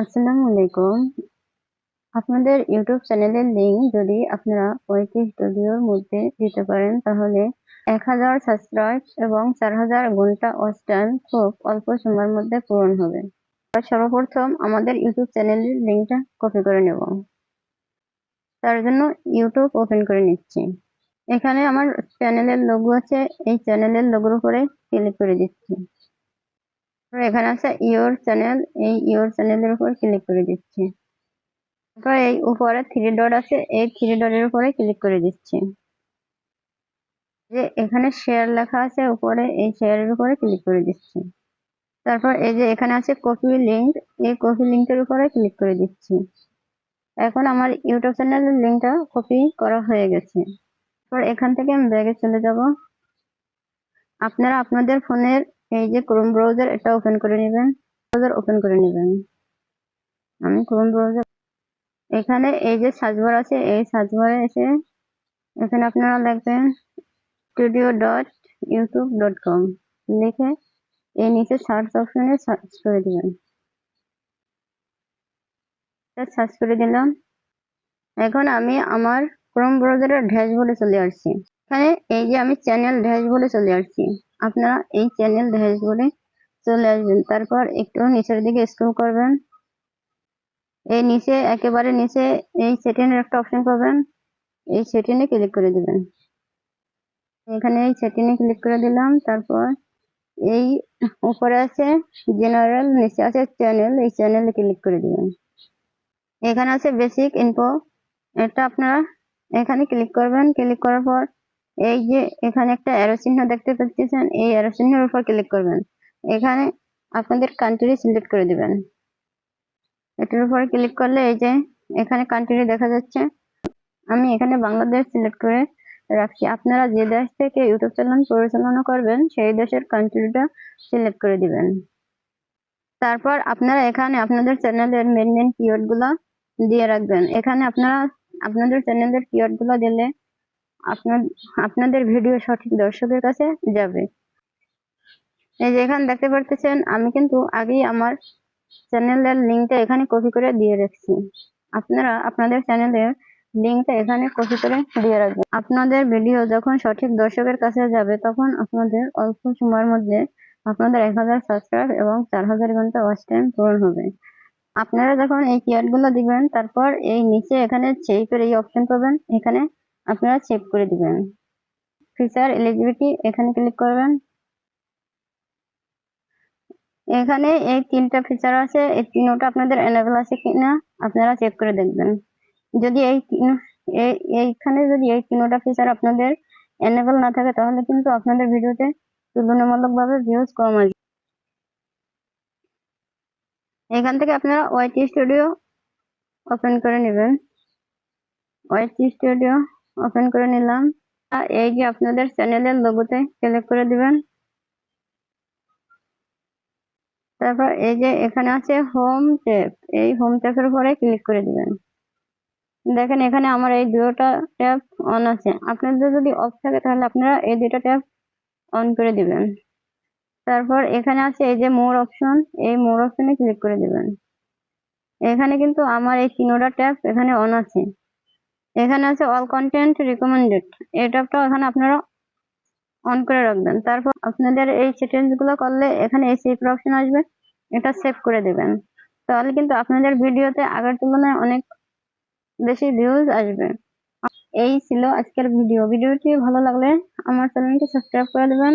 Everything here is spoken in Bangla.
আসসালামু আলাইকুম। আপনাদের ইউটিউব চ্যানেলের লিঙ্ক যদি আপনারা ওয়াইটি স্টুডিওর মধ্যে দিতে পারেন, তাহলে এক হাজার সাবস্ক্রাইব এবং চার হাজার ঘণ্টা ওয়াচ খুব অল্প সময়ের মধ্যে পূরণ হবে। সর্বপ্রথম আমাদের ইউটিউব চ্যানেলের লিঙ্কটা কপি করে নেব। তার জন্য ইউটিউব ওপেন করে নিচ্ছি। এখানে আমার চ্যানেলের লোগো আছে। এই চ্যানেলের লোগোর উপরে ক্লিক করে দিচ্ছি। এখানে আছে ইওর চ্যানেল এই ইওর চ্যানেলের উপর ক্লিক করে দিচ্ছি। তারপর এই উপরে থ্রি ডট আছে, এই থ্রি ডটের উপরে ক্লিক করে দিচ্ছি। যে এখানে শেয়ার লেখা আছে, উপরে এই শেয়ারের উপরে ক্লিক করে দিচ্ছি। তারপর এই যে এখানে আছে কপি লিঙ্ক এই কপি লিঙ্কের উপরে ক্লিক করে দিচ্ছি। এখন আমার ইউটিউব চ্যানেলের লিঙ্কটা কপি করা হয়ে গেছে। তারপর এখান থেকে আমি ব্যাগে চলে যাব। আপনারা আপনাদের ফোনের এই যে ক্রোম ব্রাউজার এটা ওপেন করে নেবেন। ব্রাউজার ওপেন করে নেবেন। আমি ক্রোম ব্রাউজার এখানে এই যে সার্চবার আছে, এই সার্চবারে এসে এখানে আপনারা লিখবেন studio dot YouTube dot com লিখে এই নিচে সার্চ অপশনে সার্চ করে দিবেন। সার্চ করে দিলাম। এখন আমি আমার ক্রোম ব্রাউজারের ড্যাশবোর্ডে চলে আসছি। এখানে এই যে আমি চ্যানেল ড্যাশবোর্ডে চলে আসছি, আপনারা এই চ্যানেল ড্যাশবোর্ডে চলে আসবেন। তারপর একটু নিচের দিকে স্ক্রল করবেন। এই নিচে, একেবারে নিচে এই সেটিংয়ের একটা অপশন পাবেন। এই সেটিংয়ে ক্লিক করে দিবেন। এখানে এই সেটিংয়ে ক্লিক করে দিলাম। তারপর এই উপরে আছে জেনারেল নিচে আছে চ্যানেল এই চ্যানেলে ক্লিক করে দিবেন। এখানে আছে বেসিক ইনফো এটা আপনারা এখানে ক্লিক করবেন ক্লিক করার পর এই যে এখানে একটা অ্যারো চিহ্ন দেখতে পাচ্ছেন, এই অ্যারো চিহ্নের উপর ক্লিক করবেন। এখানে আপনাদের কান্ট্রি সিলেক্ট করে দিবেন। এটার উপর ক্লিক করলে এই যে এখানে কান্ট্রি দেখা যাচ্ছে। আমি এখানে বাংলাদেশ সিলেক্ট করে রাখছি। আপনারা যে দেশ থেকে ইউটিউব চ্যানেল পরিচালনা করবেন, সেই দেশের কান্ট্রিটা সিলেক্ট করে দিবেন। তারপর আপনারা এখানে আপনাদের চ্যানেলের মেন মেন কিওয়ার্ডগুলা দিয়ে রাখবেন। এখানে আপনারা আপনাদের চ্যানেলেরগুলো দিলে আপনার, আপনাদের ভিডিও সঠিক দর্শকের কাছে যাবে। এই যে এখানে দেখতে পারতেছেন, আমি কিন্তু আগেই আমার চ্যানেলের লিঙ্কটা এখানে কপি করে দিয়ে রাখছি। আপনারা আপনাদের চ্যানেলের লিঙ্কটা এখানে কপি করে দিয়ে রাখবেন। আপনাদের ভিডিও যখন সঠিক দর্শকের কাছে যাবে, তখন আপনাদের অল্প সময়ের মধ্যে আপনাদের এক হাজার সাবস্ক্রাইব এবং চার হাজার ঘণ্টা ওয়াচ টাইম পূরণ হবে। আপনারা যখন এই গুলো দিবেন, তারপর এই নিচে এখানে সেভের এই অপশন পাবেন। এখানে আপনারা সেভ করে দিবেন। ফিচার এলিজিবিলিটি এখানে ক্লিক করবেন। এখানে এই তিনটা ফিচার আছে। এই তিনটা আপনাদের এনেবল আছে কিনা, আপনারা চেক করে দেখবেন। যদি এই এইখানে যদি এই তিনটা ফিচার আপনাদের এনেবল না থাকে, তাহলে কিন্তু আপনাদের ভিডিওতে তুলনামূলকভাবে ভিউজ কম আসবে। এখান থেকে আপনারা ওয়াইটি স্টুডিও ওপেন করে নেবেন। ওয়াইটি স্টুডিও ওপেন করে নিলাম। এই যে আপনাদের চ্যানেলের লোগোতে ক্লিক করে দিবেন। তারপর এই যে এখানে আছে হোম ট্যাব এই হোম ট্যাবের উপরে ক্লিক করে দিবেন। দেখেন এখানে আমার এই দুটো ট্যাপ অন আছে। আপনাদের যদি অফ থাকে তাহলে আপনারা এই দুটো ট্যাপ অন করে দিবেন। তারপর এখানে আছে এই যে মোর অপশন এই মোর অপশনে ক্লিক করে দিবেন। এখানে কিন্তু আমার এই তিনোটা ট্যাব এখানে অন আছে। এখানে আছে অল কন্টেন্ট রিকমেন্ডেড এই ট্যাবটা এখানে আপনারা অন করে রাখবেন। তারপর আপনাদের এই সেটিংসগুলো করলে এখানে এই সেভ অপশন আসবে, এটা সেভ করে দেবেন। তাহলে কিন্তু আপনাদের ভিডিওতে আগের তুলনায় অনেক বেশি ভিউজ আসবে। এই ছিল আজকের ভিডিও। ভিডিওটি ভালো লাগলে আমার চ্যানেলটি সাবস্ক্রাইব করে দেবেন।